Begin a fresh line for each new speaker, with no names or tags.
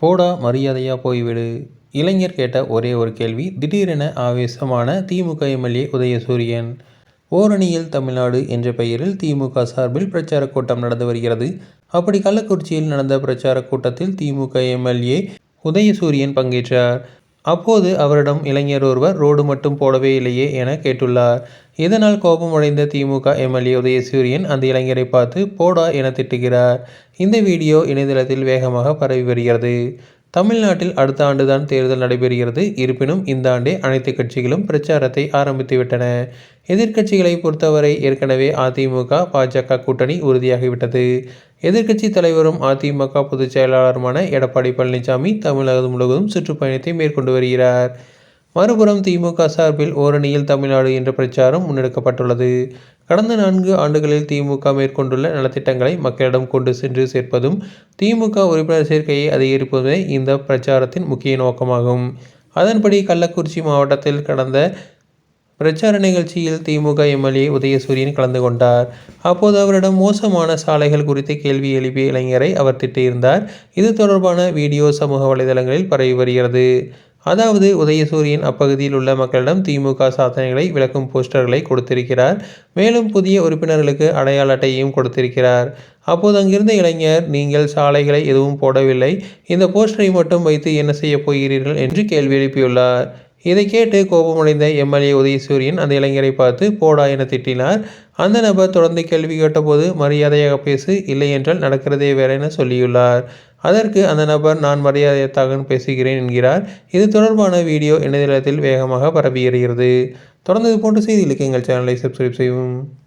போடா மரியாதையாக போய்விடு. இளைஞர் கேட்ட ஒரே ஒரு கேள்வி திடீரென ஆவேசமான திமுக எம்எல்ஏ உதயசூரியன். ஓரணியில் தமிழ்நாடு என்ற பெயரில் திமுக சார்பில் பிரச்சார கூட்டம் நடந்து வருகிறது. அப்படி கள்ளக்குறிச்சியில் நடந்த பிரச்சார கூட்டத்தில் திமுக எம்எல்ஏ உதயசூரியன் பங்கேற்றார். அப்போது அவரிடம் இளைஞர் ஒருவர் ரோடு மட்டும் போடவே இல்லையே என கேட்டுள்ளார். இதனால் கோபமடைந்த திமுக எம்எல்ஏ உதயசூரியன் அந்த இளைஞரை பார்த்து போடா என திட்டுகிறார். இந்த வீடியோ இணையதளத்தில் வேகமாக பரவி வருகிறது. தமிழ்நாட்டில் அடுத்த ஆண்டுதான் தேர்தல் நடைபெறுகிறது. இருப்பினும் இந்த ஆண்டே அனைத்து கட்சிகளும் பிரச்சாரத்தை ஆரம்பித்துவிட்டன. எதிர்க்கட்சிகளை பொறுத்தவரை ஏற்கனவே அதிமுக பாஜக கூட்டணி உறுதியாகிவிட்டது. எதிர்க்கட்சி தலைவரும் அதிமுக பொதுச் செயலாளருமான எடப்பாடி பழனிசாமி தமிழகம் முழுவதும் சுற்றுப்பயணத்தை மேற்கொண்டு வருகிறார். மறுபுறம் திமுக சார்பில் ஓரணியில் தமிழ்நாடு என்ற பிரச்சாரம் முன்னெடுக்கப்பட்டுள்ளது. கடந்த நான்கு ஆண்டுகளில் திமுக மேற்கொண்டுள்ள நலத்திட்டங்களை மக்களிடம் கொண்டு சென்று சேர்ப்பதும் திமுக உறுப்பினர் சேர்க்கையை அதிகரிப்பதுமே இந்த பிரச்சாரத்தின் முக்கிய நோக்கமாகும். அதன்படி கள்ளக்குறிச்சி மாவட்டத்தில் கடந்த பிரச்சார நிகழ்ச்சியில் திமுக எம்எல்ஏ உதயசூரியன் கலந்து கொண்டார். அப்போது அவரிடம் மோசமான சாலைகள் குறித்து கேள்வி எழுப்பிய இளைஞரை அவர் திட்டியிருந்தார். இது தொடர்பான வீடியோ சமூக வலைதளங்களில் பரவி வருகிறது. அதாவது உதயசூரியன் அப்பகுதியில் உள்ள மக்களிடம் திமுக சாதனைகளை விளக்கும் போஸ்டர்களை கொடுத்திருக்கிறார். மேலும் புதிய உறுப்பினர்களுக்கு அடையாள அட்டையையும் கொடுத்திருக்கிறார். அப்போது அங்கிருந்த இளைஞர் நீங்கள் சாலைகளை எதுவும் போடவில்லை. இந்த போஸ்டரை மட்டும் வைத்து என்ன செய்ய போகிறீர்கள்? என்று கேள்வி எழுப்பியுள்ளார். இதை கேட்டு கோபமடைந்த எம்எல்ஏ உதயசூரியன் அந்த இளைஞரை பார்த்து போடா என திட்டினார். அந்த நபர் தொடர்ந்து கேள்வி கேட்டபோது மரியாதையாக பேசு இல்லை என்றால் நடக்கிறதே வேற என சொல்லியுள்ளார். அதற்கு அந்த நபர் நான் மரியாதையத்தாக பேசுகிறேன் என்கிறார். இது தொடர்பான வீடியோ இணையதளத்தில் வேகமாக பரவி வருகிறது தொடர்ந்து போன்ற செய்திகளுக்கு எங்கள் சேனலை சப்ஸ்கிரைப் செய்யவும்.